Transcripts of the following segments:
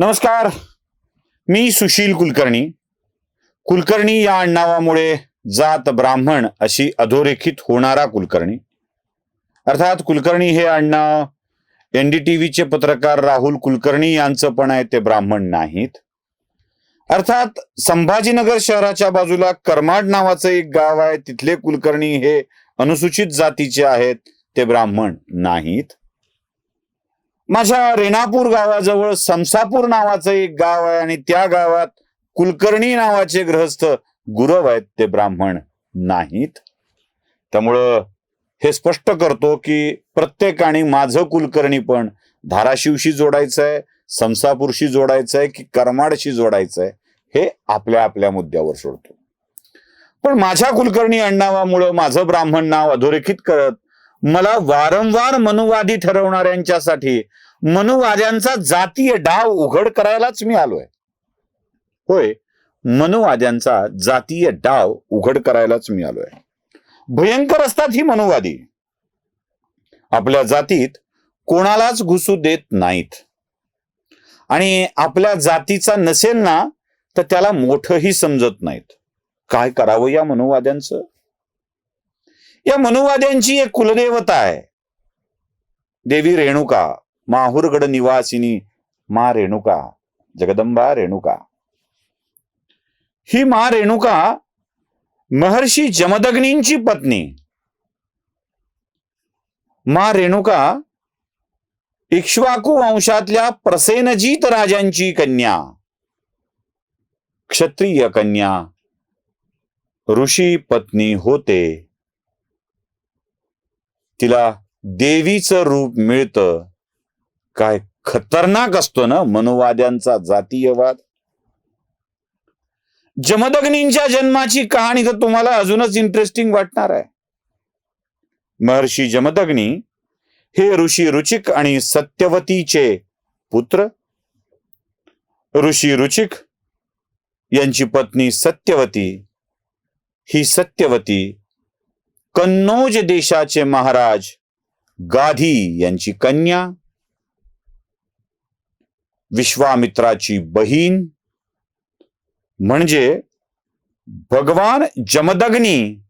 नमस्कार. मी सुशील कुलकर्णी. कुलकर्णी या आडनावामुळे जात ब्राह्मण अशी अधोरेखित होणारा कुलकर्णी. अर्थात कुलकर्णी हे आडनाव एन डी टी व्हीचे पत्रकार राहुल कुलकर्णी यांचं पण आहे ते ब्राह्मण नाहीत. अर्थात संभाजीनगर शहराच्या बाजूला करमाड नावाचं एक गाव आहे. तिथले कुलकर्णी हे अनुसूचित जातीचे आहेत. ते ब्राह्मण नाहीत. माझ्या रेणापूर गावाजवळ समसापूर नावाचं एक गाव आहे आणि त्या गावात कुलकर्णी नावाचे ग्रहस्थ गुरव आहेत ते ब्राह्मण नाहीत. त्यामुळं हे स्पष्ट करतो की प्रत्येकाने माझं कुलकर्णी पण धाराशिवशी जोडायचं आहे समसापूरशी जोडायचं आहे की करमाडशी जोडायचं आहे हे आपल्या आपल्या मुद्द्यावर सोडतो. पण माझ्या कुलकर्णी अण्णावामुळं माझं ब्राह्मण नाव अधोरेखित करत मला वारंवार मनुवादी ठरवणाऱ्यांच्यासाठी मनुवाद्यांचा जातीय डाव उघड करायलाच मी आलोय. होय मनुवाद्यांचा जातीय डाव उघड करायलाच मी आलोय. भयंकर असतात ही मनुवादी. आपल्या जातीत कोणालाच घुसू देत नाहीत. आणि आपल्या जातीचा नसेल ना तर त्याला मोठंही समजत नाहीत. काय करावं या मनुवाद्यांचं? या मनुवाद्यांची एक कुलदेवता आहे. देवी रेणुका माहुरगड निवासिनी मा रेणुका जगदंबा रेणुका. ही मा रेणुका महर्षी जमदग्नींची पत्नी. मा रेणुका इक्ष्वाकू वंशातल्या प्रसेनजीत राजांची कन्या क्षत्रिय कन्या ऋषी पत्नी होते. तिला देवीचं रूप मिळतं. काय खतरनाक असतो ना मनुवाद्यांचा जातीयवाद? जमदग्नींच्या जन्माची कहाणी तर तुम्हाला अजूनच इंटरेस्टिंग वाटणार आहे. महर्षी जमदग्नी हे ऋषी रुचिक आणि सत्यवतीचे पुत्र. ऋषी रुचिक यांची पत्नी सत्यवती ही सत्यवती कन्नौज देशाचे महाराज गाधी यांची कन्या विश्वामित्राची बहीण म्हणजे भगवान जमदग्नी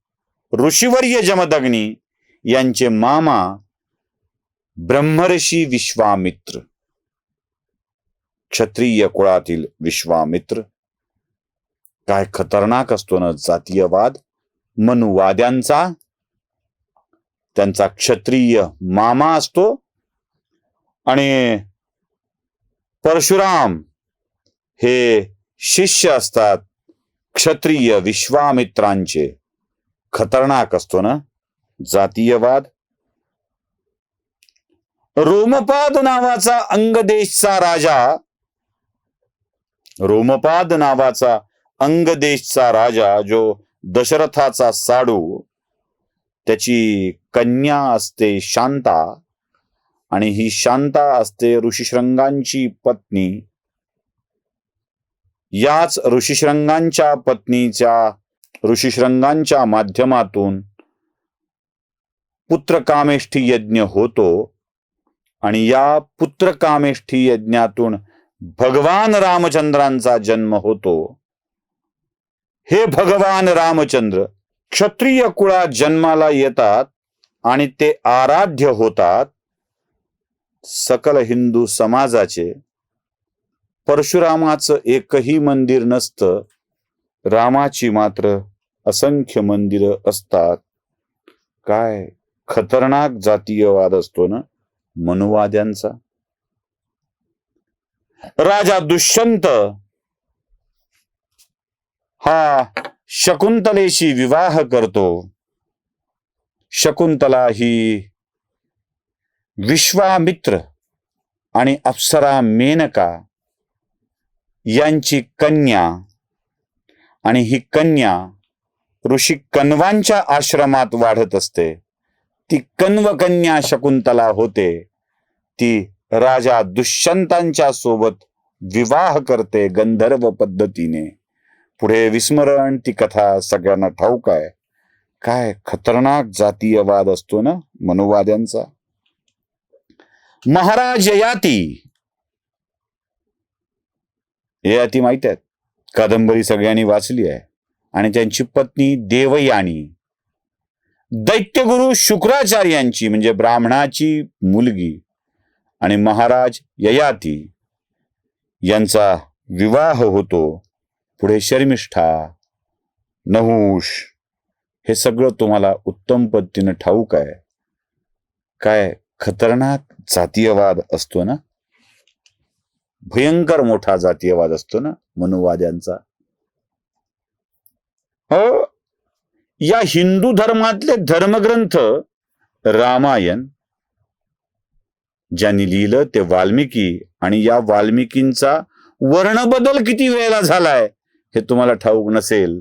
ऋषीवर्य जमदग्नी यांचे मामा ब्रह्मर्षी विश्वामित्र क्षत्रिय कुळातील विश्वामित्र. काय खतरनाक असतो ना जातीयवाद मनुवाद्यांचा. त्यांचा क्षत्रिय मामा असतो. आणि परशुराम हे शिष्य असतात. क्षत्रिय विश्वामित्रांचे. खतरनाक असतो ना? जातीयवाद. रोमपाद नावाचा अंगदेशचा राजा रोमपाद नावाचा अंगदेशचा राजा जो दशरथाचा साडू त्याची कन्या असते शांता आणि ही शांता असते ऋषीशृंगांची पत्नी. याच ऋषीशृंगांच्या पत्नीच्या ऋषीशृंगांच्या माध्यमातून पुत्रकामेष्ठी यज्ञ होतो आणि या पुत्रकामेष्ठी यज्ञातून भगवान रामचंद्रांचा जन्म होतो. हे भगवान रामचंद्र क्षत्रिय कुळात जन्माला येतात आणि ते आराध्य होतात. सकल हिंदू समाजाचे परशुरामाचं एकही मंदिर नसतं. रामाची मात्र असंख्य मंदिरं असतात. काय खतरनाक जातीयवाद असतो ना? मनुवाद्यांचा. राजा दुष्यंत हा शकुंतलेशी विवाह करतो. शकुंतला ही विश्वामित्र आणि अप्सरा मेनका यांची कन्या आणि ही कन्या ऋषी कण्वांच्या आश्रमात वाढत असते. ती कण्व कन्या शकुंतला होते. ती राजा दुष्यंतांच्या सोबत विवाह करते गंधर्व पद्धतीने. पुढे विस्मरण ती कथा सगळ्यांना ठाऊक आहे. काय खतरनाक जातीयवाद असतो ना मनुवाद्यांचा. महाराज ययाती. ययाती अति आहेत. कादंबरी सगळ्यांनी वाचली आहे. आणि त्यांची पत्नी देवयानी. दैत्यगुरु शुक्राचार्यांची म्हणजे ब्राह्मणाची मुलगी. आणि महाराज ययाती यांचा विवाह होतो. पुढे शर्मिष्ठा नहुष हे सगळं तुम्हाला उत्तम पद्धतीनं ठाऊक आहे. काय खतरनाक जातीयवाद असतो ना? भयंकर मोठा जातीयवाद असतो ना मनुवाद्यांचा? हो? या हिंदू धर्मातले धर्मग्रंथ रामायण ज्यांनी लिहिलं ते वाल्मिकी आणि या वाल्मिकींचा वर्णबदल किती वेळेला झालाय? हे तुम्हाला ठाऊक नसेल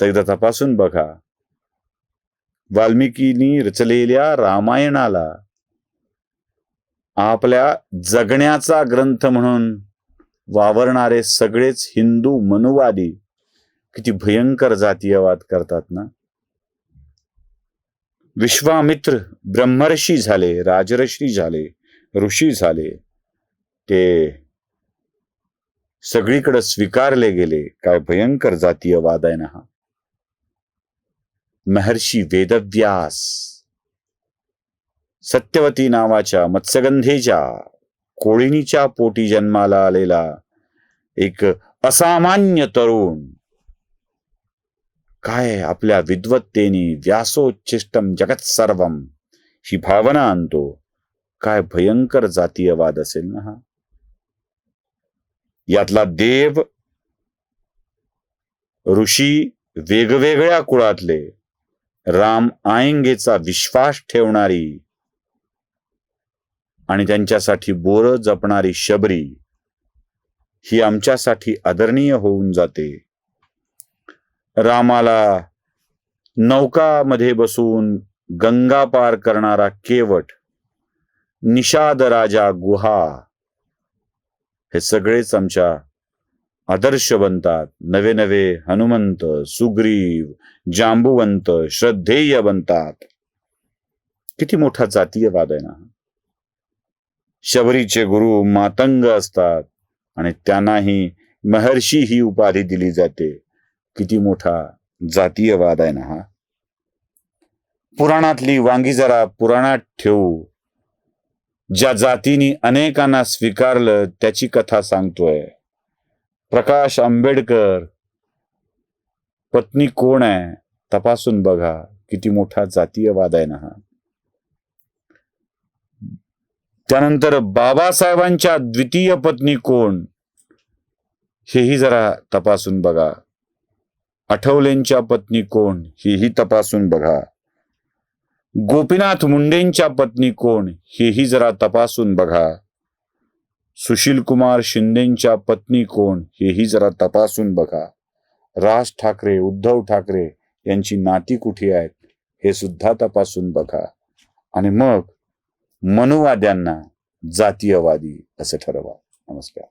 तर एकदा तपासून बघा. वाल्मिकीनी रचलेल्या रामायणाला आपल्या जगण्याचा ग्रंथ म्हणून वावरणारे सगळेच हिंदू मनुवादी किती भयंकर जातीयवाद करतात ना? विश्वामित्र ब्रह्मर्षी झाले राजर्षी झाले ऋषी झाले. ते सगळीकडे स्वीकारले गेले काय भयंकर जातीय वाद आहे ना हा? महर्षी वेदव्यास सत्यवती नावाच्या मत्स्यगंधेच्या कोळिणीच्या पोटी जन्माला आलेला एक असामान्य तरुण. काय आपल्या विद्वत्तेने व्यासोच्चिष्टम जगत सर्वम ही भावना आणतो? काय भयंकर जातीयवाद असेल ना हा? यातला देव ऋषी वेगवेगळ्या कुळातले राम आयंगेचा विश्वास ठेवणारी आणि त्यांच्यासाठी बोर जपणारी शबरी ही आमच्यासाठी आदरणीय होऊन जाते. रामाला नौकामध्ये बसून गंगा पार करणारा केवट निषाद राजा गुहा हे सगळेच आमच्या आदर्श बनतात. नवे नवे हनुमंत सुग्रीव जांबुवंत श्रद्धेय बनतात. किती मोठा जातीयवाद आहे ना. शबरीचे गुरु मातंग असतात आणि त्यांनाही महर्षी ही उपाधी दिली जाते. किती मोठा जातीयवाद आहे ना हा. पुराणातली वांगी जरा पुराणात ठेवू. ज्या जातीने अनेकांना स्वीकारलं त्याची कथा सांगतोय. प्रकाश आंबेडकर पत्नी कोण आहे? तपासून बघा किती मोठा जातीयवाद आहे ना हा. त्यानंतर बाबासाहेबांच्या द्वितीय पत्नी कोण? हेही जरा तपासून बघा. आठवलेंच्या पत्नी कोण? हेही तपासून बघा. गोपीनाथ मुंडेंच्या पत्नी कोण? हेही जरा तपासून बघा. सुशील कुमार शिंदेच्या पत्नी कोण? हेही जरा तपासून बघा. राज ठाकरे उद्धव ठाकरे यांची नाती कुठे आहेत? हे सुद्धा तपासून बघा. आणि मग मनुवाद्यांना जातीयवादी असं ठरवा. नमस्कार.